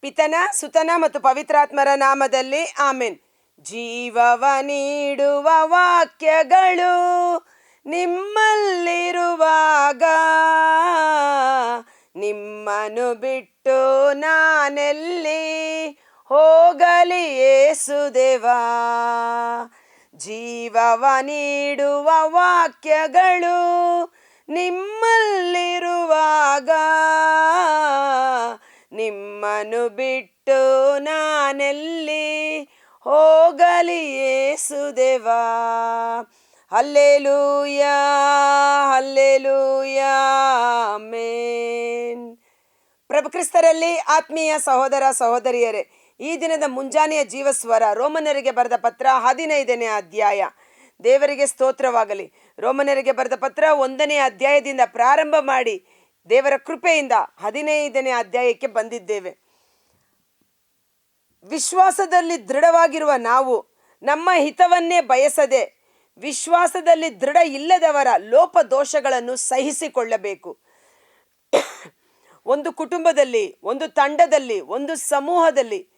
ಪಿತನ, ಸುತನ ಮತ್ತು ಪವಿತ್ರಾತ್ಮರ ನಾಮದಲ್ಲಿ ಆಮೆನ್. ಜೀವವ ನೀಡುವ ವಾಕ್ಯಗಳು ನಿಮ್ಮಲ್ಲಿರುವಾಗ. ನಿಮ್ಮನ್ನು ಬಿಟ್ಟು ನಾನೆಲ್ಲಿ ಹೋಗಲಿ ಏಸುದೇವಾ ಜೀವವ ನೀಡುವ ವಾಕ್ಯಗಳು ನಿಮ್ಮಲ್ಲಿರುವಾಗ. ನಿಮ್ಮನ್ನು ಬಿಟ್ಟು ನಾನೆಲ್ಲಿ ಹೋಗಲಿ ಏಸುದೇವಾ? ಹಲ್ಲೇಲೂಯ ಹಲ್ಲೇಲೂಯ ಮೇನ್ ಪ್ರಭು ಕ್ರಿಸ್ತರಲ್ಲಿ ಆತ್ಮೀಯ ಸಹೋದರ ಸಹೋದರಿಯರೇ, ಈ ದಿನದ ಮುಂಜಾನೆಯ ಜೀವಸ್ವರ ರೋಮನರಿಗೆ ಬರೆದ ಪತ್ರ ಹದಿನೈದನೇ ಅಧ್ಯಾಯ. ದೇವರಿಗೆ ಸ್ತೋತ್ರವಾಗಲಿ. ರೋಮನರಿಗೆ ಬರೆದ ಪತ್ರ ಒಂದನೇ ಅಧ್ಯಾಯದಿಂದ ಪ್ರಾರಂಭ ಮಾಡಿ ದೇವರ ಕೃಪೆಯಿಂದ ಹದಿನೈದನೇ ಅಧ್ಯಾಯಕ್ಕೆ ಬಂದಿದ್ದೇವೆ. ವಿಶ್ವಾಸದಲ್ಲಿ ದೃಢವಾಗಿರುವ ನಾವು ನಮ್ಮ ಹಿತವನ್ನೇ ಬಯಸದೆ ವಿಶ್ವಾಸದಲ್ಲಿ ದೃಢ ಇಲ್ಲದವರ ಲೋಪ ದೋಷಗಳನ್ನು ಸಹಿಸಿಕೊಳ್ಳಬೇಕು. ಒಂದು ಕುಟುಂಬದಲ್ಲಿ, ಒಂದು ತಂಡದಲ್ಲಿ, ಒಂದು ಸಮೂಹದಲ್ಲಿ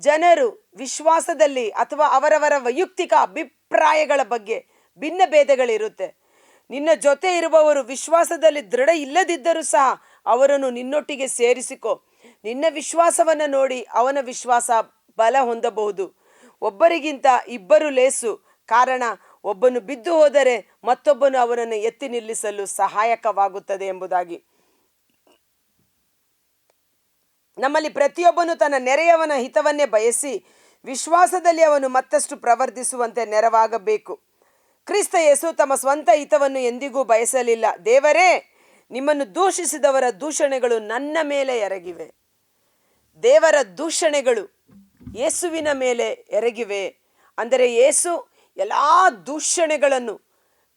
ಜನರು ವಿಶ್ವಾಸದಲ್ಲಿ ಅಥವಾ ಅವರವರ ವೈಯಕ್ತಿಕ ಅಭಿಪ್ರಾಯಗಳ ಬಗ್ಗೆ ಭಿನ್ನ ಭೇದಗಳಿರುತ್ತೆ. ನಿನ್ನ ಜೊತೆ ಇರುವವರು ವಿಶ್ವಾಸದಲ್ಲಿ ದೃಢ ಇಲ್ಲದಿದ್ದರೂ ಸಹ ಅವರನ್ನು ನಿನ್ನೊಟ್ಟಿಗೆ ಸೇರಿಸಿಕೊ. ನಿನ್ನ ವಿಶ್ವಾಸವನ್ನು ನೋಡಿ ಅವನ ವಿಶ್ವಾಸ ಬಲ ಹೊಂದಬಹುದು. ಒಬ್ಬರಿಗಿಂತ ಇಬ್ಬರು ಲೇಸು. ಕಾರಣ, ಒಬ್ಬನು ಬಿದ್ದು ಹೋದರೆ ಮತ್ತೊಬ್ಬನು ಅವನನ್ನು ಎತ್ತಿ ನಿಲ್ಲಿಸಲು ಸಹಾಯಕವಾಗುತ್ತದೆ ಎಂಬುದಾಗಿ. ನಮ್ಮಲ್ಲಿ ಪ್ರತಿಯೊಬ್ಬನು ತನ್ನ ನೆರೆಯವನ ಹಿತವನ್ನೇ ಬಯಸಿ ವಿಶ್ವಾಸದಲ್ಲಿ ಅವನು ಮತ್ತಷ್ಟು ಪ್ರವರ್ಧಿಸುವಂತೆ ನೆರವಾಗಬೇಕು. ಕ್ರಿಸ್ತ ಯೇಸು ತಮ್ಮ ಸ್ವಂತ ಹಿತವನ್ನು ಎಂದಿಗೂ ಬಯಸಲಿಲ್ಲ. ದೇವರೇ, ನಿಮ್ಮನ್ನು ದೂಷಿಸಿದವರ ದೂಷಣೆಗಳು ನನ್ನ ಮೇಲೆ ಎರಗಿವೆ. ದೇವರ ದೂಷಣೆಗಳು ಯೇಸುವಿನ ಮೇಲೆ ಎರಗಿವೆ. ಅಂದರೆ ಯೇಸು ಎಲ್ಲ ದೂಷಣೆಗಳನ್ನು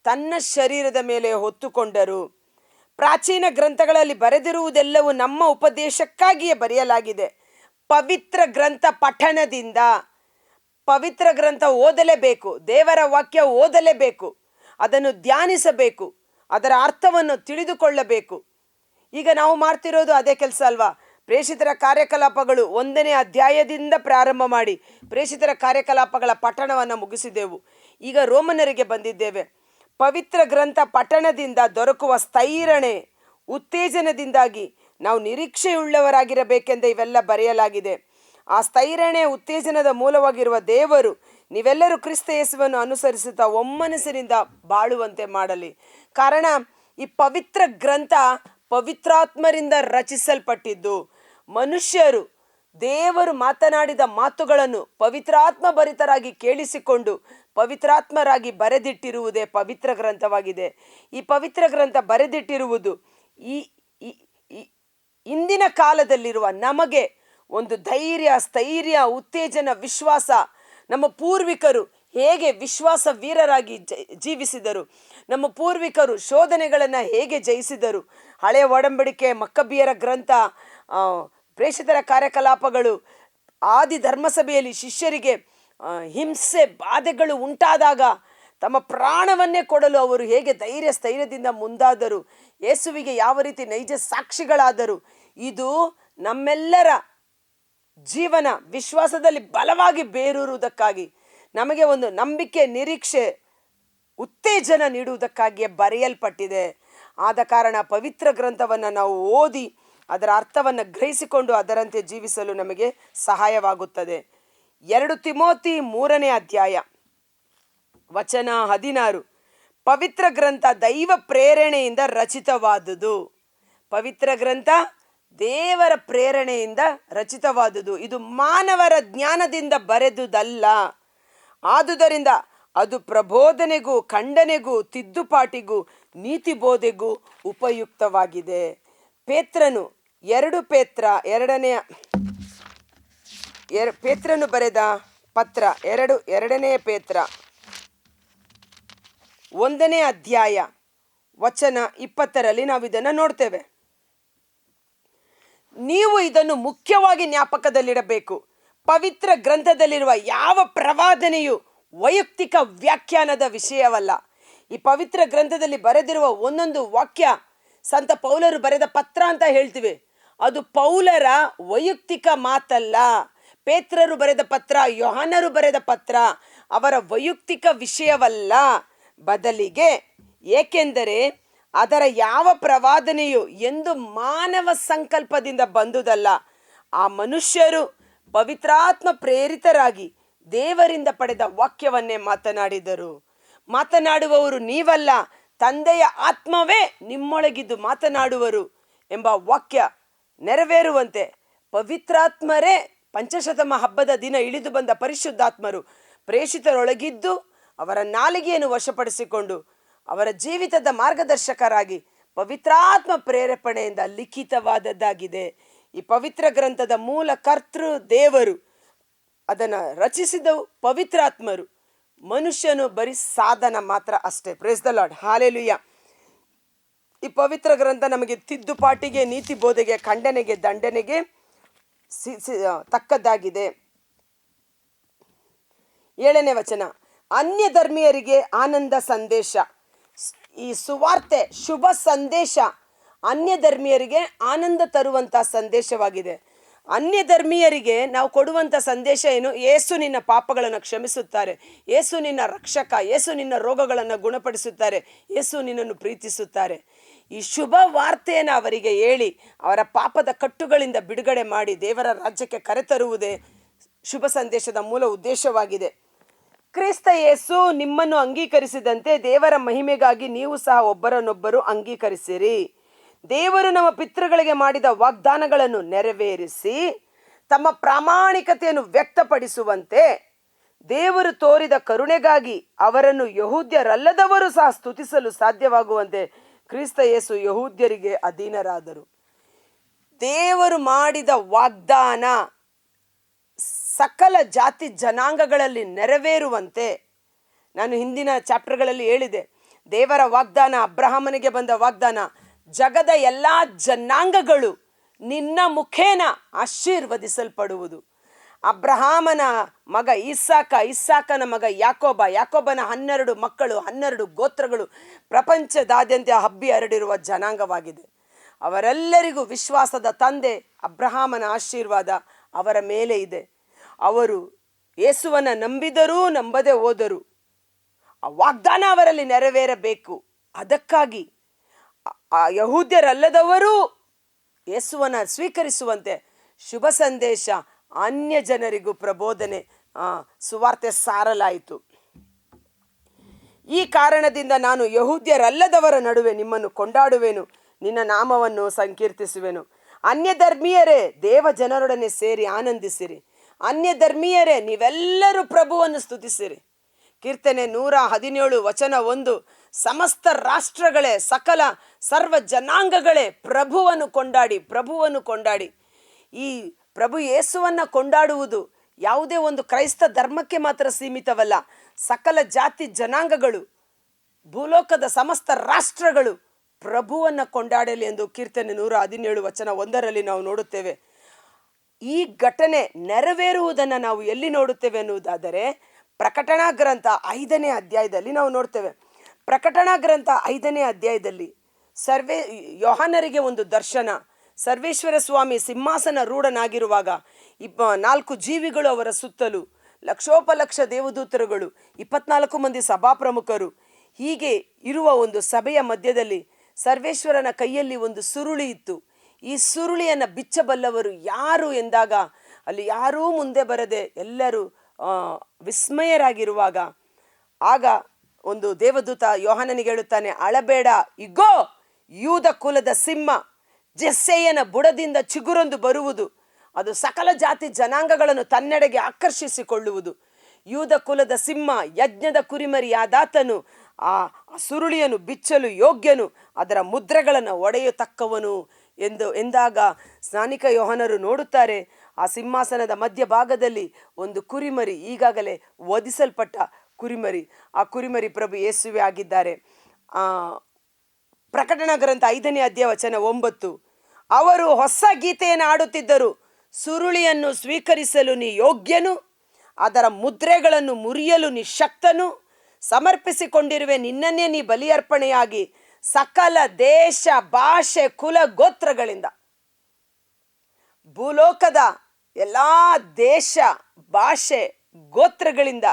ತನ್ನ ಶರೀರದ ಮೇಲೆ ಹೊತ್ತುಕೊಂಡರು. ಪ್ರಾಚೀನ ಗ್ರಂಥಗಳಲ್ಲಿ ಬರೆದಿರುವುದೆಲ್ಲವೂ ನಮ್ಮ ಉಪದೇಶಕ್ಕಾಗಿಯೇ ಬರೆಯಲಾಗಿದೆ. ಪವಿತ್ರ ಗ್ರಂಥ ಪಠಣದಿಂದ ಪವಿತ್ರ ಗ್ರಂಥ ಓದಲೇಬೇಕು, ದೇವರ ವಾಕ್ಯ ಓದಲೇಬೇಕು, ಅದನ್ನು ಧ್ಯಾನಿಸಬೇಕು, ಅದರ ಅರ್ಥವನ್ನು ತಿಳಿದುಕೊಳ್ಳಬೇಕು. ಈಗ ನಾವು ಮಾಡ್ತಿರೋದು ಅದೇ ಕೆಲಸ ಅಲ್ವಾ? ಪ್ರೇಷಿತರ ಕಾರ್ಯಕಲಾಪಗಳು ಒಂದನೇ ಅಧ್ಯಾಯದಿಂದ ಪ್ರಾರಂಭ ಮಾಡಿ ಪ್ರೇಷಿತರ ಕಾರ್ಯಕಲಾಪಗಳ ಪಠಣವನ್ನು ಮುಗಿಸಿದೆವು. ಈಗ ರೋಮನರಿಗೆ ಬಂದಿದ್ದೇವೆ. ಪವಿತ್ರ ಗ್ರಂಥ ಪಠಣದಿಂದ ದೊರಕುವ ಸ್ಥೈರಣೆ, ಉತ್ತೇಜನದಿಂದಾಗಿ ನಾವು ನಿರೀಕ್ಷೆಯುಳ್ಳವರಾಗಿರಬೇಕೆಂದು ಇವೆಲ್ಲ ಬರೆಯಲಾಗಿದೆ. ಆ ಸ್ಥೈರಣೆ, ಉತ್ತೇಜನದ ಮೂಲವಾಗಿರುವ ದೇವರು ನೀವೆಲ್ಲರೂ ಕ್ರಿಸ್ತ ಯೇಸುವನ್ನು ಅನುಸರಿಸುತ್ತಾ ಒಮ್ಮನಸ್ಸಿನಿಂದ ಬಾಳುವಂತೆ ಮಾಡಲಿ. ಕಾರಣ, ಈ ಪವಿತ್ರ ಗ್ರಂಥ ಪವಿತ್ರಾತ್ಮರಿಂದ ರಚಿಸಲ್ಪಟ್ಟಿದ್ದು. ಮನುಷ್ಯರು ದೇವರು ಮಾತನಾಡಿದ ಮಾತುಗಳನ್ನು ಪವಿತ್ರಾತ್ಮ ಭರಿತರಾಗಿ ಕೇಳಿಸಿಕೊಂಡು ಪವಿತ್ರಾತ್ಮರಾಗಿ ಬರೆದಿಟ್ಟಿರುವುದೇ ಪವಿತ್ರ ಗ್ರಂಥವಾಗಿದೆ. ಈ ಪವಿತ್ರ ಗ್ರಂಥ ಬರೆದಿಟ್ಟಿರುವುದು ಈ ಇಂದಿನ ಕಾಲದಲ್ಲಿರುವ ನಮಗೆ ಒಂದು ಧೈರ್ಯ, ಸ್ಥೈರ್ಯ, ಉತ್ತೇಜನ, ವಿಶ್ವಾಸ, ನಮ್ಮ ಪೂರ್ವಿಕರು ಹೇಗೆ ವಿಶ್ವಾಸ ವೀರರಾಗಿ ಜೀವಿಸಿದರು, ನಮ್ಮ ಪೂರ್ವಿಕರು ಶೋಧನೆಗಳನ್ನು ಹೇಗೆ ಜಯಿಸಿದರು, ಹಳೆಯ ಒಡಂಬಡಿಕೆ, ಮಕ್ಕಬಿಯರ ಗ್ರಂಥ ಪ್ರೇಷಿತರ ಕಾರ್ಯಕಲಾಪಗಳು, ಆದಿ ಧರ್ಮಸಭೆಯಲ್ಲಿ ಶಿಷ್ಯರಿಗೆ ಹಿಂಸೆ, ಬಾಧೆಗಳು ಉಂಟಾದಾಗ ತಮ್ಮ ಪ್ರಾಣವನ್ನೇ ಕೊಡಲು ಅವರು ಹೇಗೆ ಧೈರ್ಯ, ಸ್ಥೈರ್ಯದಿಂದ ಮುಂದಾದರು, ಯೇಸುವಿಗೆ ಯಾವ ರೀತಿ ನೈಜ ಸಾಕ್ಷಿಗಳಾದರು, ಇದು ನಮ್ಮೆಲ್ಲರ ಜೀವನ ವಿಶ್ವಾಸದಲ್ಲಿ ಬಲವಾಗಿ ಬೇರೂರುವುದಕ್ಕಾಗಿ, ನಮಗೆ ಒಂದು ನಂಬಿಕೆ, ನಿರೀಕ್ಷೆ, ಉತ್ತೇಜನ ನೀಡುವುದಕ್ಕಾಗಿಯೇ ಬರೆಯಲ್ಪಟ್ಟಿದೆ. ಆದ ಕಾರಣ ಪವಿತ್ರ ಗ್ರಂಥವನ್ನು ನಾವು ಓದಿ ಅದರ ಅರ್ಥವನ್ನು ಗ್ರಹಿಸಿಕೊಂಡು ಅದರಂತೆ ಜೀವಿಸಲು ನಮಗೆ ಸಹಾಯವಾಗುತ್ತದೆ. ಎರಡು ತಿಮೋತಿ ಮೂರನೇ ಅಧ್ಯಾಯ. ವಚನ ಹದಿನಾರು. ಪವಿತ್ರ ಗ್ರಂಥ ದೈವ ಪ್ರೇರಣೆಯಿಂದ ರಚಿತವಾದುದು. ಪವಿತ್ರ ಗ್ರಂಥ ದೇವರ ಪ್ರೇರಣೆಯಿಂದ ರಚಿತವಾದುದು. ಇದು ಮಾನವರ ಜ್ಞಾನದಿಂದ ಬರೆದುದಲ್ಲ. ಆದುದರಿಂದ ಅದು ಪ್ರಬೋಧನೆಗೂ, ಖಂಡನೆಗೂ, ತಿದ್ದುಪಾಟಿಗೂ ನೀತಿ ಬೋಧೆಗೂ ಉಪಯುಕ್ತವಾಗಿದೆ. ಪೇತ್ರನು ಎರಡು ಪೇತ್ರ, ಎರಡನೆಯ, ಎರ ಪೇತ್ರನು ಬರೆದ ಪತ್ರ, ಎರಡು, ಎರಡನೆಯ ಪೇತ್ರ. ಒಂದನೇ ಅಧ್ಯಾಯ, ವಚನ ಇಪ್ಪತ್ತರಲ್ಲಿ ನಾವು ಇದನ್ನು ನೋಡ್ತೇವೆ. ನೀವು ಇದನ್ನು ಮುಖ್ಯವಾಗಿ ಜ್ಞಾಪಕದಲ್ಲಿಡಬೇಕು. ಪವಿತ್ರ ಗ್ರಂಥದಲ್ಲಿರುವ ಯಾವ ಪ್ರವಾದನೆಯು ವೈಯಕ್ತಿಕ ವ್ಯಾಖ್ಯಾನದ ವಿಷಯವಲ್ಲ. ಈ ಪವಿತ್ರ ಗ್ರಂಥದಲ್ಲಿ ಬರೆದಿರುವ ಒಂದೊಂದು ವಾಕ್ಯ ಸಂತ ಪೌಲರು ಬರೆದ ಪತ್ರ ಅಂತ ಹೇಳ್ತೀವಿ. ಅದು ಪೌಲರ ವೈಯಕ್ತಿಕ ಮಾತಲ್ಲ. ಪೇತ್ರರು ಬರೆದ ಪತ್ರ, ಯೋಹಾನರು ಬರೆದ ಪತ್ರ ಅವರ ವೈಯಕ್ತಿಕ ವಿಷಯವಲ್ಲ. ಬದಲಿಗೆ ಏಕೆಂದರೆ ಅದರ ಯಾವ ಪ್ರವಾದನೆಯು ಎಂದು ಮಾನವ ಸಂಕಲ್ಪದಿಂದ ಬಂದುದಲ್ಲ. ಆ ಮನುಷ್ಯರು ಪವಿತ್ರಾತ್ಮ ಪ್ರೇರಿತರಾಗಿ ದೇವರಿಂದ ಪಡೆದ ವಾಕ್ಯವನ್ನೇ ಮಾತನಾಡಿದರು. ಮಾತನಾಡುವವರು ನೀವಲ್ಲ, ತಂದೆಯ ಆತ್ಮವೇ ನಿಮ್ಮೊಳಗಿದ್ದು ಮಾತನಾಡುವರು ಎಂಬ ವಾಕ್ಯ ನೆರವೇರುವಂತೆ ಪವಿತ್ರಾತ್ಮರೇ ಪಂಚಶತಮ ಹಬ್ಬದ ದಿನ ಇಳಿದು ಬಂದ ಪರಿಶುದ್ಧಾತ್ಮರು ಪ್ರೇಷಿತರೊಳಗಿದ್ದು ಅವರ ನಾಲಿಗೆಯನ್ನು ವಶಪಡಿಸಿಕೊಂಡು ಅವರ ಜೀವಿತದ ಮಾರ್ಗದರ್ಶಕರಾಗಿ ಪವಿತ್ರಾತ್ಮ ಪ್ರೇರೇಪಣೆಯಿಂದ ಲಿಖಿತವಾದದ್ದಾಗಿದೆ. ಈ ಪವಿತ್ರ ಗ್ರಂಥದ ಮೂಲ ಕರ್ತೃ ದೇವರು ಅದನ್ನು ರಚಿಸಿದವು ಪವಿತ್ರಾತ್ಮರು. ಮನುಷ್ಯನು ಬರೀ ಸಾಧನ ಮಾತ್ರ ಅಷ್ಟೇ. ಪ್ರೇಸ್ ದ ಲಾರ್ಡ್ ಹಾಲೆಲುಯ್ಯ ಈ ಪವಿತ್ರ ಗ್ರಂಥ ನಮಗೆ ತಿದ್ದುಪಾಟಿಗೆ, ನೀತಿ ಬೋಧೆಗೆ, ಖಂಡನೆಗೆ, ದಂಡನೆಗೆ ಸಿ ತಕ್ಕದ್ದಾಗಿದೆ. ಏಳನೇ ವಚನ. ಅನ್ಯ ಧರ್ಮೀಯರಿಗೆ ಆನಂದ ಸಂದೇಶ. ಈ ಸುವಾರ್ತೆ, ಶುಭ ಸಂದೇಶ ಅನ್ಯ ಧರ್ಮೀಯರಿಗೆ ಆನಂದ ತರುವಂಥ ಸಂದೇಶವಾಗಿದೆ. ಅನ್ಯ ಧರ್ಮೀಯರಿಗೆ ನಾವು ಕೊಡುವಂಥ ಸಂದೇಶ ಏನು? ಏಸು ನಿನ್ನ ಪಾಪಗಳನ್ನು ಕ್ಷಮಿಸುತ್ತಾರೆ. ಏಸು ನಿನ್ನ ರಕ್ಷಕ, ಏಸು ನಿನ್ನ ರೋಗಗಳನ್ನು ಗುಣಪಡಿಸುತ್ತಾರೆ. ಏಸು ನಿನ್ನನ್ನು ಪ್ರೀತಿಸುತ್ತಾರೆ. ಈ ಶುಭ ವಾರ್ತೆಯನ್ನು ಅವರಿಗೆ ಹೇಳಿ, ಅವರ ಪಾಪದ ಕಟ್ಟುಗಳಿಂದ ಬಿಡುಗಡೆ ಮಾಡಿ ದೇವರ ರಾಜ್ಯಕ್ಕೆ ಕರೆತರುವುದೇ ಶುಭ ಸಂದೇಶದ ಮೂಲ ಉದ್ದೇಶವಾಗಿದೆ. ಕ್ರಿಸ್ತ ಯೇಸು ನಿಮ್ಮನ್ನು ಅಂಗೀಕರಿಸಿದಂತೆ ದೇವರ ಮಹಿಮೆಗಾಗಿ ನೀವು ಸಹ ಒಬ್ಬರನ್ನೊಬ್ಬರು ಅಂಗೀಕರಿಸಿರಿ. ದೇವರು ನಮ್ಮ ಪಿತೃಗಳಿಗೆ ಮಾಡಿದ ವಾಗ್ದಾನಗಳನ್ನು ನೆರವೇರಿಸಿ, ತಮ್ಮ ಪ್ರಾಮಾಣಿಕತೆಯನ್ನು ವ್ಯಕ್ತಪಡಿಸುವಂತೆ ದೇವರು ತೋರಿದ ಕರುಣೆಗಾಗಿ ಅವರನ್ನು ಯಹೂದ್ಯರಲ್ಲದವರು ಸಹ ಸ್ತುತಿಸಲು ಸಾಧ್ಯವಾಗುವಂತೆ ಕ್ರಿಸ್ತ ಯೇಸು ಯಹೂದ್ಯರಿಗೆ ಅಧೀನರಾದರು. ದೇವರು ಮಾಡಿದ ವಾಗ್ದಾನ ಸಕಲ ಜಾತಿ ಜನಾಂಗಗಳಲ್ಲಿ ನೆರವೇರುವಂತೆ ನಾನು ಹಿಂದಿನ ಚಾಪ್ಟರ್ಗಳಲ್ಲಿ ಹೇಳಿದೆ. ದೇವರ ವಾಗ್ದಾನ, ಅಬ್ರಹಾಮನಿಗೆ ಬಂದ ವಾಗ್ದಾನ, ಜಗದ ಎಲ್ಲ ಜನಾಂಗಗಳು ನಿನ್ನ ಮುಖೇನ ಆಶೀರ್ವದಿಸಲ್ಪಡುವುದು. ಅಬ್ರಹಾಮನ ಮಗ ಇಸ್ಸಾಕ, ಇಸ್ಸಾಕನ ಮಗ ಯಾಕೋಬ, ಯಾಕೋಬನ ಹನ್ನೆರಡು ಮಕ್ಕಳು, ಹನ್ನೆರಡು ಗೋತ್ರಗಳು ಪ್ರಪಂಚದಾದ್ಯಂತ ಹಬ್ಬಿ ಹರಡಿರುವ ಜನಾಂಗವಾಗಿದೆ. ಅವರೆಲ್ಲರಿಗೂ ವಿಶ್ವಾಸದ ತಂದೆ ಅಬ್ರಹಾಮನ ಆಶೀರ್ವಾದ ಅವರ ಮೇಲೆ ಇದೆ. ಅವರು ಯೇಸುವನ್ನು ನಂಬಿದರೂ ನಂಬದೆ ಹೋದರು ಆ ವಾಗ್ದಾನ ಅವರಲ್ಲಿ ನೆರವೇರಬೇಕು. ಅದಕ್ಕಾಗಿ ಆ- ಯಹೂದ್ಯರಲ್ಲದವರೂ ಯೇಸುವನ್ನು ಸ್ವೀಕರಿಸುವಂತೆ ಶುಭ ಸಂದೇಶ ಅನ್ಯ ಜನರಿಗೂ ಪ್ರಬೋಧನೆ ಸುವಾರ್ತೆ ಸಾರಲಾಯಿತು. ಈ ಕಾರಣದಿಂದ ನಾನು ಯಹೂದ್ಯರಲ್ಲದವರ ನಡುವೆ ನಿಮ್ಮನ್ನು ಕೊಂಡಾಡುವೆನು, ನಿನ್ನ ನಾಮವನ್ನು ಸಂಕೀರ್ತಿಸುವೆನು. ಅನ್ಯ ಧರ್ಮೀಯರೇ ದೇವ ಜನರೊಡನೆ ಸೇರಿ ಆನಂದಿಸಿರಿ. ಅನ್ಯ ಧರ್ಮೀಯರೇ ನೀವೆಲ್ಲರೂ ಪ್ರಭುವನ್ನು ಸ್ತುತಿಸಿರಿ. ಕೀರ್ತನೆ ನೂರ ಹದಿನೇಳು ವಚನ ಒಂದು, ಸಮಸ್ತ ರಾಷ್ಟ್ರಗಳೇ, ಸಕಲ ಸರ್ವ ಜನಾಂಗಗಳೇ ಪ್ರಭುವನ್ನು ಕೊಂಡಾಡಿ ಪ್ರಭುವನ್ನು ಕೊಂಡಾಡಿ. ಈ ಪ್ರಭು ಯೇಸುವನ್ನು ಕೊಂಡಾಡುವುದು ಯಾವುದೇ ಒಂದು ಕ್ರೈಸ್ತ ಧರ್ಮಕ್ಕೆ ಮಾತ್ರ ಸೀಮಿತವಲ್ಲ. ಸಕಲ ಜಾತಿ ಜನಾಂಗಗಳು, ಭೂಲೋಕದ ಸಮಸ್ತ ರಾಷ್ಟ್ರಗಳು ಪ್ರಭುವನ್ನು ಕೊಂಡಾಡಲಿ ಎಂದು ಕೀರ್ತನೆ ನೂರ ಹದಿನೇಳು ವಚನ ಒಂದರಲ್ಲಿ ನಾವು ನೋಡುತ್ತೇವೆ. ಈ ಘಟನೆ ನೆರವೇರುವುದನ್ನು ನಾವು ಎಲ್ಲಿ ನೋಡುತ್ತೇವೆ ಎನ್ನುವುದಾದರೆ ಪ್ರಕಟಣಾ ಗ್ರಂಥ ಐದನೇ ಅಧ್ಯಾಯದಲ್ಲಿ ನಾವು ನೋಡ್ತೇವೆ. ಪ್ರಕಟಣಾ ಗ್ರಂಥ ಐದನೇ ಅಧ್ಯಾಯದಲ್ಲಿ ಸರ್ವೇ ಯೋಹಾನರಿಗೆ ಒಂದು ದರ್ಶನ ಸರ್ವೇಶ್ವರ ಸ್ವಾಮಿ ಸಿಂಹಾಸನ ರೂಢನಾಗಿರುವಾಗ ಇಬ್ಬ ನಾಲ್ಕು ಜೀವಿಗಳು ಅವರ ಸುತ್ತಲೂ ಲಕ್ಷೋಪಲಕ್ಷ ದೇವದೂತರುಗಳು ಇಪ್ಪತ್ನಾಲ್ಕು ಮಂದಿ ಸಭಾಪ್ರಮುಖರು ಹೀಗೆ ಇರುವ ಒಂದು ಸಭೆಯ ಮಧ್ಯದಲ್ಲಿ ಸರ್ವೇಶ್ವರನ ಕೈಯಲ್ಲಿ ಒಂದು ಸುರುಳಿ ಇತ್ತು. ಈ ಸುರುಳಿಯನ್ನು ಬಿಚ್ಚಬಲ್ಲವರು ಯಾರು ಎಂದಾಗ ಅಲ್ಲಿ ಯಾರೂ ಮುಂದೆ ಬರದೆ ಎಲ್ಲರೂ ವಿಸ್ಮಯರಾಗಿರುವಾಗ ಆಗ ಒಂದು ದೇವದೂತ ಯೋಹಾನನಿಗೆ ಹೇಳುತ್ತಾನೆ, ಅಳಬೇಡ, ಇಗೋ, ಯೂದ ಕುಲದ ಸಿಂಹ ಜೆಸ್ಸೆಯನ ಬುಡದಿಂದ ಚಿಗುರೊಂದು ಬರುವುದು. ಅದು ಸಕಲ ಜಾತಿ ಜನಾಂಗಗಳನ್ನು ತನ್ನೆಡೆಗೆ ಆಕರ್ಷಿಸಿಕೊಳ್ಳುವುದು. ಯೂದ ಕುಲದ ಸಿಂಹ, ಯಜ್ಞದ ಕುರಿಮರಿಯಾದಾತನು, ಆ ಸುರುಳಿಯನ್ನು ಬಿಚ್ಚಲು ಯೋಗ್ಯನು, ಅದರ ಮುದ್ರೆಗಳನ್ನು ಒಡೆಯತಕ್ಕವನು ಎಂದು ಎಂದಾಗ ಸ್ನಾನಿಕ ಯೋಹನರು ನೋಡುತ್ತಾರೆ. ಆ ಸಿಂಹಾಸನದ ಮಧ್ಯಭಾಗದಲ್ಲಿ ಒಂದು ಕುರಿಮರಿ, ಈಗಾಗಲೇ ವಧಿಸಲ್ಪಟ್ಟ ಕುರಿಮರಿ. ಆ ಕುರಿಮರಿ ಪ್ರಭು ಯೇಸುವೆ ಆಗಿದ್ದಾರೆ. ಪ್ರಕಟಣಾ ಗ್ರಂಥ ಐದನೇ ಅಧ್ಯಾಯ ವಚನ ಒಂಬತ್ತು. ಅವರು ಹೊಸ ಗೀತೆಯನ್ನು ಆಡುತ್ತಿದ್ದರು ಸುರುಳಿಯನ್ನು ಸ್ವೀಕರಿಸಲು ನೀ ಯೋಗ್ಯನು, ಅದರ ಮುದ್ರೆಗಳನ್ನು ಮುರಿಯಲು ನೀ ಶಕ್ತನು. ಸಮರ್ಪಿಸಿಕೊಂಡಿರುವೆ ನಿನ್ನನ್ನೇ ನೀ ಬಲಿಯರ್ಪಣೆಯಾಗಿ, ಸಕಲ ದೇಶ, ಭಾಷೆ, ಕುಲ, ಗೋತ್ರಗಳಿಂದ. ಭೂಲೋಕದ ಎಲ್ಲ ದೇಶ, ಭಾಷೆ, ಗೋತ್ರಗಳಿಂದ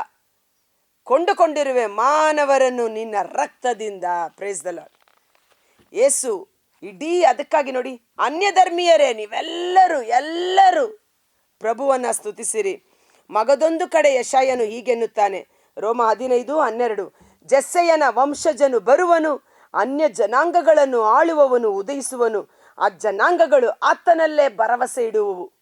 ಕೊಂಡುಕೊಂಡಿರುವೆ ಮಾನವರನ್ನು ನಿನ್ನ ರಕ್ತದಿಂದ. ಪ್ರೇಸ್ ಏಸು ಇಡೀ ಅದಕ್ಕಾಗಿ ನೋಡಿ ಅನ್ಯ ಧರ್ಮೀಯರೇ ನೀವೆಲ್ಲರೂ, ಎಲ್ಲರೂ ಪ್ರಭುವನ್ನ ಸ್ತುತಿಸಿರಿ. ಮಗದೊಂದು ಕಡೆ ಯಶಾಯನು ಹೀಗೆನ್ನುತ್ತಾನೆ ರೋಮ ಹದಿನೈದು, ಹನ್ನೆರಡು. ಜಸ್ಸೆಯನ ವಂಶಜನು ಬರುವನು, ಅನ್ಯ ಜನಾಂಗಗಳನ್ನು ಆಳುವವನು, ಉದಯಿಸುವನು. ಆ ಜನಾಂಗಗಳು ಆತನಲ್ಲೇ ಭರವಸೆ ಇಡುವವು.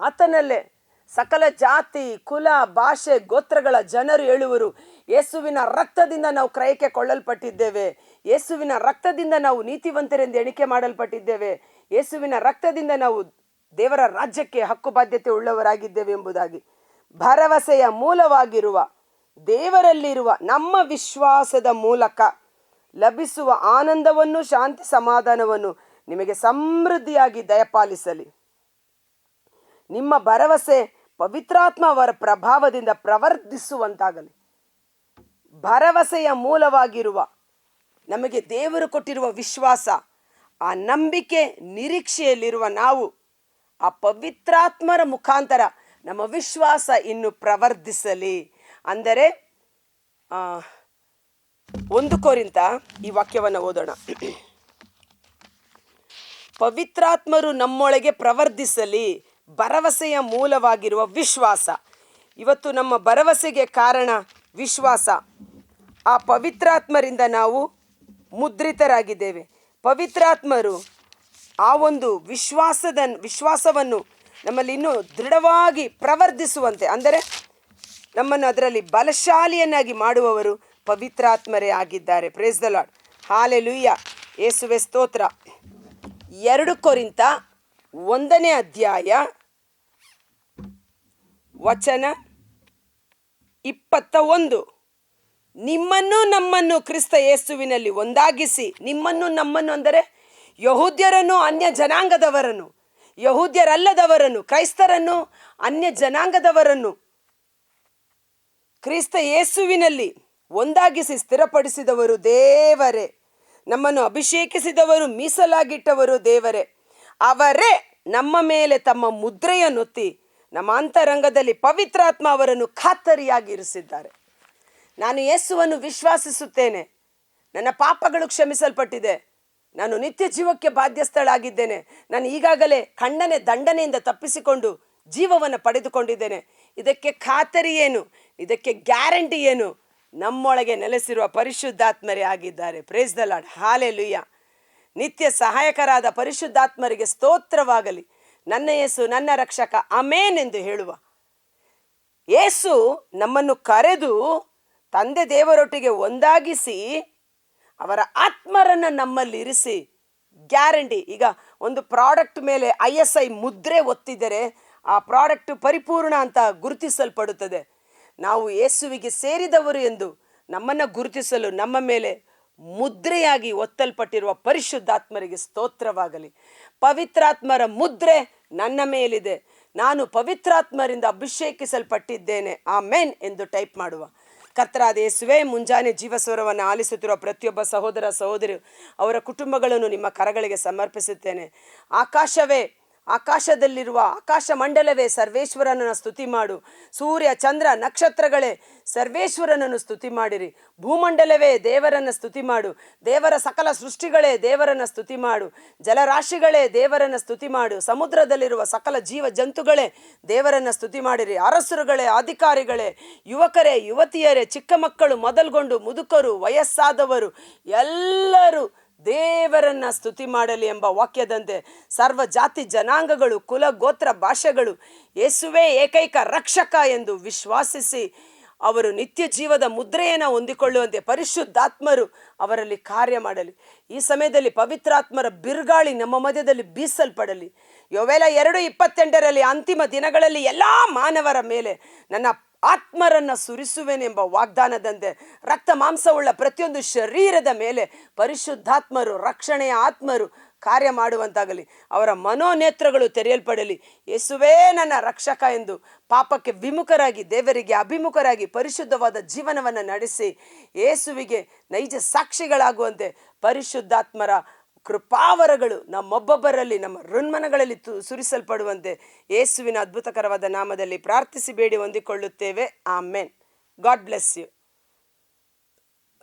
ಆತನಲ್ಲೇ ಸಕಲ ಜಾತಿ, ಕುಲ, ಭಾಷೆ, ಗೋತ್ರಗಳ ಜನರು ಹೇಳುವರು, ಯೇಸುವಿನ ರಕ್ತದಿಂದ ನಾವು ಕ್ರಯಕ್ಕೆ ಕೊಳ್ಳಲ್ಪಟ್ಟಿದ್ದೇವೆ. ಯೇಸುವಿನ ರಕ್ತದಿಂದ ನಾವು ನೀತಿವಂತರೆಂದು ಎಣಿಕೆ ಮಾಡಲ್ಪಟ್ಟಿದ್ದೇವೆ. ಯೇಸುವಿನ ರಕ್ತದಿಂದ ನಾವು ದೇವರ ರಾಜ್ಯಕ್ಕೆ ಹಕ್ಕು ಬಾಧ್ಯತೆ ಉಳ್ಳವರಾಗಿದ್ದೇವೆ ಎಂಬುದಾಗಿ. ಭರವಸೆಯ ಮೂಲವಾಗಿರುವ, ದೇವರಲ್ಲಿರುವ ನಮ್ಮ ವಿಶ್ವಾಸದ ಮೂಲಕ ಲಭಿಸುವ ಆನಂದವನ್ನು, ಶಾಂತಿ ಸಮಾಧಾನವನ್ನು ನಿಮಗೆ ಸಮೃದ್ಧಿಯಾಗಿ ದಯಪಾಲಿಸಲಿ. ನಿಮ್ಮ ಭರವಸೆ ಪವಿತ್ರಾತ್ಮ ಅವರ ಪ್ರಭಾವದಿಂದ ಪ್ರವರ್ಧಿಸುವಂತಾಗಲಿ. ಭರವಸೆಯ ಮೂಲವಾಗಿರುವ ನಮಗೆ ದೇವರು ಕೊಟ್ಟಿರುವ ವಿಶ್ವಾಸ, ಆ ನಂಬಿಕೆ, ನಿರೀಕ್ಷೆಯಲ್ಲಿರುವ ನಾವು, ಆ ಪವಿತ್ರಾತ್ಮರ ಮುಖಾಂತರ ನಮ್ಮ ವಿಶ್ವಾಸ ಇನ್ನು ಪ್ರವರ್ಧಿಸಲಿ. ಅಂದರೆ ಒಂದು ಕೋರಿಂತ ಈ ವಾಕ್ಯವನ್ನು ಓದೋಣ. ಪವಿತ್ರಾತ್ಮರು ನಮ್ಮೊಳಗೆ ಪ್ರವರ್ಧಿಸಲಿ, ಭರವಸೆಯ ಮೂಲವಾಗಿರುವ ವಿಶ್ವಾಸ. ಇವತ್ತು ನಮ್ಮ ಭರವಸೆಗೆ ಕಾರಣ ವಿಶ್ವಾಸ. ಆ ಪವಿತ್ರಾತ್ಮರಿಂದ ನಾವು ಮುದ್ರಿತರಾಗಿದ್ದೇವೆ. ಪವಿತ್ರಾತ್ಮರು ಆ ಒಂದು ವಿಶ್ವಾಸದ ವಿಶ್ವಾಸವನ್ನು ನಮ್ಮಲ್ಲಿ ಇನ್ನೂ ದೃಢವಾಗಿ ಪ್ರವರ್ಧಿಸುವಂತೆ, ಅಂದರೆ ನಮ್ಮನ್ನು ಅದರಲ್ಲಿ ಬಲಶಾಲಿಯನ್ನಾಗಿ ಮಾಡುವವರು ಪವಿತ್ರಾತ್ಮರೇ ಆಗಿದ್ದಾರೆ. ಪ್ರೇಸ್ ದ ಲಾಡ್ ಹಾಲೆ ಲುಯ್ಯ ಏಸುವೆ ಸ್ತೋತ್ರ. ಎರಡು ಕೊರಿಂತ ಒಂದನೇ ಅಧ್ಯಾಯ ವಚನ ಇಪ್ಪತ್ತ ಒಂದು. ನಿಮ್ಮನ್ನು ನಮ್ಮನ್ನು ಕ್ರಿಸ್ತ ಯೇಸುವಿನಲ್ಲಿ ಒಂದಾಗಿಸಿ, ನಿಮ್ಮನ್ನು ನಮ್ಮನ್ನು ಅಂದರೆ ಯಹೂದ್ಯರನ್ನು, ಅನ್ಯ ಜನಾಂಗದವರನ್ನು, ಯಹೂದ್ಯರಲ್ಲದವರನ್ನು, ಕ್ರೈಸ್ತರನ್ನು, ಅನ್ಯ ಜನಾಂಗದವರನ್ನು ಕ್ರಿಸ್ತ ಯೇಸುವಿನಲ್ಲಿ ಒಂದಾಗಿಸಿ ಸ್ಥಿರಪಡಿಸಿದವರು ದೇವರೇ. ನಮ್ಮನ್ನು ಅಭಿಷೇಕಿಸಿದವರು, ಮೀಸಲಾಗಿಟ್ಟವರು ದೇವರೇ. ಅವರೇ ನಮ್ಮ ಮೇಲೆ ತಮ್ಮ ಮುದ್ರೆಯನ್ನೊತ್ತಿ ನಮ್ಮ ಅಂತರಂಗದಲ್ಲಿ ಪವಿತ್ರಾತ್ಮ ಅವರನ್ನು ಖಾತರಿಯಾಗಿ ಇರಿಸಿದ್ದಾರೆ. ನಾನು ಯೇಸುವನ್ನು ವಿಶ್ವಾಸಿಸುತ್ತೇನೆ. ನನ್ನ ಪಾಪಗಳು ಕ್ಷಮಿಸಲ್ಪಟ್ಟಿದೆ. ನಾನು ನಿತ್ಯ ಜೀವಕ್ಕೆ ಬಾಧ್ಯಸ್ಥಳಾಗಿದ್ದೇನೆ. ನಾನು ಈಗಾಗಲೇ ಖಂಡನೆ ದಂಡನೆಯಿಂದ ತಪ್ಪಿಸಿಕೊಂಡು ಜೀವವನ್ನು ಪಡೆದುಕೊಂಡಿದ್ದೇನೆ. ಇದಕ್ಕೆ ಖಾತರಿ ಏನು? ಇದಕ್ಕೆ ಗ್ಯಾರಂಟಿ ಏನು? ನಮ್ಮೊಳಗೆ ನೆಲೆಸಿರುವ ಪರಿಶುದ್ಧಾತ್ಮರೇ ಆಗಿದ್ದಾರೆ. ಪ್ರೇಸ್ ದ ಲಾರ್ಡ್ ಹಾಲೆ ಲುಯ್ಯ ನಿತ್ಯ ಸಹಾಯಕರಾದ ಪರಿಶುದ್ಧಾತ್ಮರಿಗೆ ಸ್ತೋತ್ರವಾಗಲಿ. ನನ್ನ ಯೇಸು, ನನ್ನ ರಕ್ಷಕ. ಅಮೇನ್ ಎಂದು ಹೇಳುವ. ಯೇಸು ನಮ್ಮನ್ನು ಕರೆದು ತಂದೆ ದೇವರೊಟ್ಟಿಗೆ ಒಂದಾಗಿಸಿ ಅವರ ಆತ್ಮರನ್ನು ನಮ್ಮಲ್ಲಿರಿಸಿ ಗ್ಯಾರಂಟಿ. ಈಗ ಒಂದು ಪ್ರಾಡಕ್ಟ್ ಮೇಲೆ ಐ ಎಸ್ ಐ ಮುದ್ರೆ ಒತ್ತಿದರೆ ಆ ಪ್ರಾಡಕ್ಟ್ ಪರಿಪೂರ್ಣ ಅಂತ ಗುರುತಿಸಲ್ಪಡುತ್ತದೆ. ನಾವು ಯೇಸುವಿಗೆ ಸೇರಿದವರು ಎಂದು ನಮ್ಮನ್ನು ಗುರುತಿಸಲು ನಮ್ಮ ಮೇಲೆ ಮುದ್ರೆಯಾಗಿ ಒತ್ತಲ್ಪಟ್ಟಿರುವ ಪರಿಶುದ್ಧಾತ್ಮರಿಗೆ ಸ್ತೋತ್ರವಾಗಲಿ. ಪವಿತ್ರಾತ್ಮರ ಮುದ್ರೆ ನನ್ನ ಮೇಲಿದೆ. ನಾನು ಪವಿತ್ರಾತ್ಮರಿಂದ ಅಭಿಷೇಕಿಸಲ್ಪಟ್ಟಿದ್ದೇನೆ. ಆ ಮೆನ್ ಎಂದು ಟೈಪ್ ಮಾಡುವ. ಕರ್ತರಾದ ಯೇಸುವೆ ಮುಂಜಾನೆ ಜೀವಸ್ವರವನ್ನು ಆಲಿಸುತ್ತಿರುವ ಪ್ರತಿಯೊಬ್ಬ ಸಹೋದರ ಸಹೋದರಿ ಅವರ ಕುಟುಂಬಗಳನ್ನು ನಿಮ್ಮ ಕರಗಳಿಗೆ ಸಮರ್ಪಿಸುತ್ತೇನೆ. ಆಕಾಶವೇ ಆಕಾಶದಲ್ಲಿರುವ ಆಕಾಶ ಮಂಡಲವೇ ಸರ್ವೇಶ್ವರನನ್ನು ಸ್ತುತಿ ಮಾಡು. ಸೂರ್ಯ, ಚಂದ್ರ, ನಕ್ಷತ್ರಗಳೇ ಸರ್ವೇಶ್ವರನನ್ನು ಸ್ತುತಿ ಮಾಡಿರಿ. ಭೂಮಂಡಲವೇ ದೇವರನ್ನು ಸ್ತುತಿ ಮಾಡು. ದೇವರ ಸಕಲ ಸೃಷ್ಟಿಗಳೇ ದೇವರನ್ನು ಸ್ತುತಿ ಮಾಡು. ಜಲರಾಶಿಗಳೇ ದೇವರನ್ನು ಸ್ತುತಿ ಮಾಡು. ಸಮುದ್ರದಲ್ಲಿರುವ ಸಕಲ ಜೀವ ಜಂತುಗಳೇ ದೇವರನ್ನು ಸ್ತುತಿ ಮಾಡಿರಿ. ಅರಸರುಗಳೇ, ಅಧಿಕಾರಿಗಳೇ, ಯುವಕರೇ, ಯುವತಿಯರೇ, ಚಿಕ್ಕ ಮಕ್ಕಳು, ಮೊದಲ್ಗೊಂಡು ಮುದುಕರು, ವಯಸ್ಸಾದವರು ಎಲ್ಲರೂ ದೇವರನ್ನ ಸ್ತುತಿ ಮಾಡಲಿ ಎಂಬ ವಾಕ್ಯದಂತೆ ಸರ್ವ ಜಾತಿ ಜನಾಂಗಗಳು, ಕುಲ, ಗೋತ್ರ, ಭಾಷೆಗಳು ಯೇಸುವೆ ಏಕೈಕ ರಕ್ಷಕ ಎಂದು ವಿಶ್ವಾಸಿಸಿ ಅವರು ನಿತ್ಯ ಜೀವದ ಮುದ್ರೆಯನ್ನು ಹೊಂದಿಕೊಳ್ಳುವಂತೆ ಪರಿಶುದ್ಧಾತ್ಮರು ಅವರಲ್ಲಿ ಕಾರ್ಯ ಮಾಡಲಿ. ಈ ಸಮಯದಲ್ಲಿ ಪವಿತ್ರಾತ್ಮರ ಬಿರುಗಾಳಿ ನಮ್ಮ ಮಧ್ಯದಲ್ಲಿ ಬೀಸಲ್ಪಡಲಿ. ಯೋವೆಲ ಎರಡು ಇಪ್ಪತ್ತೆಂಟರಲ್ಲಿ ಅಂತಿಮ ದಿನಗಳಲ್ಲಿ ಎಲ್ಲ ಮಾನವರ ಮೇಲೆ ನನ್ನ ಆತ್ಮರನ್ನ ಸುರಿಸುವೆನೆಂಬ ವಾಗ್ದಾನದಂತೆ ರಕ್ತ ಮಾಂಸವುಳ್ಳ ಪ್ರತಿಯೊಂದು ಶರೀರದ ಮೇಲೆ ಪರಿಶುದ್ಧಾತ್ಮರು, ರಕ್ಷಣೆಯ ಆತ್ಮರು ಕಾರ್ಯ ಮಾಡುವಂತಾಗಲಿ. ಅವರ ಮನೋನೇತ್ರಗಳು ತೆರೆಯಲ್ಪಡಲಿ. ಯೇಸುವೇ ನನ್ನ ರಕ್ಷಕ ಎಂದು ಪಾಪಕ್ಕೆ ವಿಮುಖರಾಗಿ, ದೇವರಿಗೆ ಅಭಿಮುಖರಾಗಿ ಪರಿಶುದ್ಧವಾದ ಜೀವನವನ್ನು ನಡೆಸಿ, ಯೇಸುವಿಗೆ ನೈಜ ಸಾಕ್ಷಿಗಳಾಗುವಂತೆ ಪರಿಶುದ್ಧಾತ್ಮರ ಕೃಪಾವರಗಳು ನಮ್ಮೊಬ್ಬೊಬ್ಬರಲ್ಲಿ, ನಮ್ಮ ಋಣ್ಮನಗಳಲ್ಲಿ ತು, ಸುರಿಸಲ್ಪಡುವಂತೆ ಯೇಸುವಿನ ಅದ್ಭುತಕರವಾದ ನಾಮದಲ್ಲಿ ಪ್ರಾರ್ಥಿಸಿ ಬೇಡಿ ಹೊಂದಿಕೊಳ್ಳುತ್ತೇವೆ. ಆಮೇನ್. God bless you.